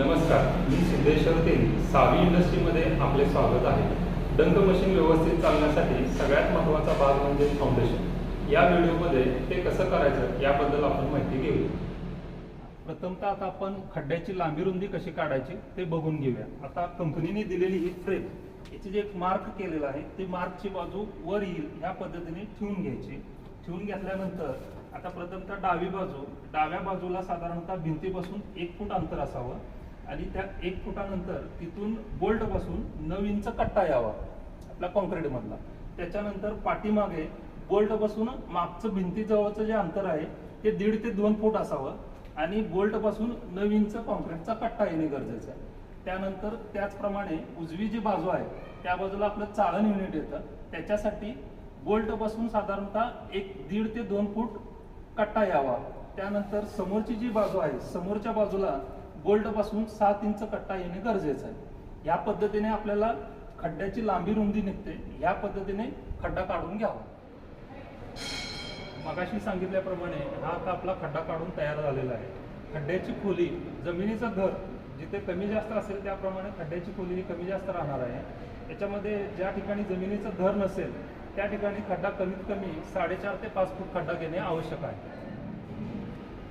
नमस्कार मी सिद्धेश्वर तेली सावी इंडस्ट्रीमध्ये आपले स्वागत आहे. डंक मशीन व्यवस्थित चालण्यासाठी सगळ्यात महत्त्वाचा भाग म्हणजे फाउंडेशन या व्हिडिओमध्ये ते कसं करायचं याबद्दल आपण माहिती घेऊ प्रथमतः आता आपण खड्ड्याची लांबी रुंदी कशी काढायची ते बघून घेऊया. आता कंपनीने दिलेली ही फ्रेम याची जे एक मार्क केलेलं आहे ते मार्कची बाजू वर येईल ह्या पद्धतीने ठेवून घ्यायची. ठेवून घेतल्यानंतर आता प्रथमतः डावी बाजू डाव्या बाजूला साधारणतः भिंतीपासून एक फूट अंतर असावं. आणि त्या एक फुटानंतर तिथून बोल्टपासून नऊ इंच कट्टा यावा आपला कॉन्क्रीट मधला त्याच्यानंतर पाठीमागे बोल्टपासून मागचं भिंतीजवळचं जे अंतर आहे ते दीड ते दोन फूट असावं आणि बोल्टपासून नऊ इंच कॉन्क्रीटचा कट्टा येणे गरजेचं आहे. त्यानंतर त्याचप्रमाणे उजवी जी बाजू आहे त्या बाजूला आपलं चाळण युनिट येतं. त्याच्यासाठी बोल्टपासून साधारणतः एक दीड ते दोन फूट कट्टा यावा. त्यानंतर समोरची जी बाजू आहे समोरच्या बाजूला बोल्टपासून सात इंच कट्टा येणे गरजेचं आहे. या पद्धतीने आपल्याला खड्ड्याची लांबी रुंदी निघते. या पद्धतीने खड्डा काढून घ्यावा. मगाशी सांगितल्याप्रमाणे हा आता आपला खड्डा काढून तयार झालेला आहे. खड्ड्याची खोली जमिनीचं घर जिथे कमी जास्त असेल त्याप्रमाणे खड्ड्याची खोली ही कमी जास्त राहणार आहे. याच्यामध्ये ज्या ठिकाणी जमिनीचं घर नसेल त्या ठिकाणी खड्डा कमीत कमी साडेचार ते पाच फूट खड्डा घेणे आवश्यक आहे.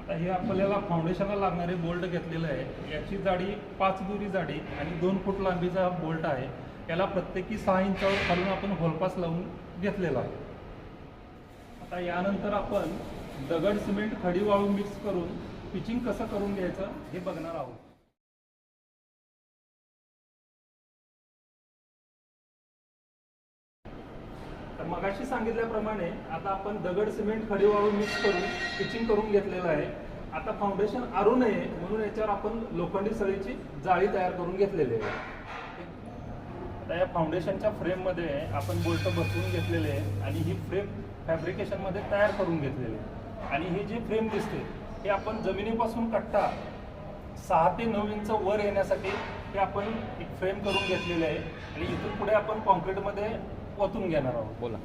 आता हे आपल्याला फाउंडेशनला लागणारे बोल्ट घेतलेलं आहे. याची जाडी पाच दुरी जाडी आणि दोन फूट लांबीचा हा बोल्ट आहे. याला प्रत्येकी सहा इंचावर खालून आपण होलपास लावून घेतलेला आहे. आता यानंतर आपण दगड सिमेंट खडी वाळू मिक्स करून पिचिंग कसं करून घ्यायचं हे बघणार आहोत. तर मगाशी सांगितल्याप्रमाणे आता आपण दगड सिमेंट खडी वाळू मिक्स करून पिचिंग करून घेतलेलं आहे. आता फाउंडेशन आरू नये म्हणून याच्यावर आपण लोखंडी सळीची जाळी तयार करून घेतलेली आहे. आता या फाउंडेशनच्या फ्रेममध्ये आपण बोल्ट बसवून घेतलेले आहे आणि ही फ्रेम फॅब्रिकेशनमध्ये तयार करून घेतलेली आहे. आणि ही जी फ्रेम दिसते हे आपण जमिनीपासून कट्टा सहा ते नऊ इंच वर येण्यासाठी हे आपण एक फ्रेम करून घेतलेली आहे. आणि इथून पुढे आपण कॉन्क्रीटमध्ये ओतून घेणार आहोत. बोला.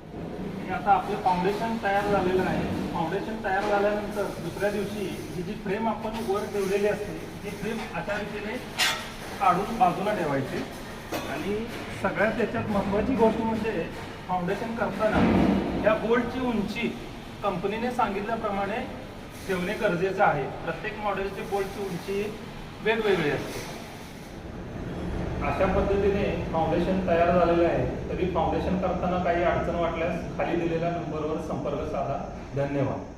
आता आपलं फाउंडेशन तयार झालेलं आहे. फाउंडेशन तयार झाल्यानंतर दुसऱ्या दिवशी ही जी फ्रेम आपण वर ठेवलेली असते ही फ्रेम अशा रीतीने काढून बाजूला ठेवायची. आणि सगळ्यात त्याच्यात महत्त्वाची गोष्ट म्हणजे फाउंडेशन करताना या बोल्टची उंची कंपनीने सांगितल्याप्रमाणे ठेवणे गरजेचं आहे. प्रत्येक मॉडेलची बोल्टची उंची वेगवेगळी असते. अशा पद्धतीने फाउंडेशन तयार झालेले आहे. तरी फाउंडेशन करताना काही अडचण वाटल्यास खाली दिलेल्या नंबरवर संपर्क साधा. धन्यवाद.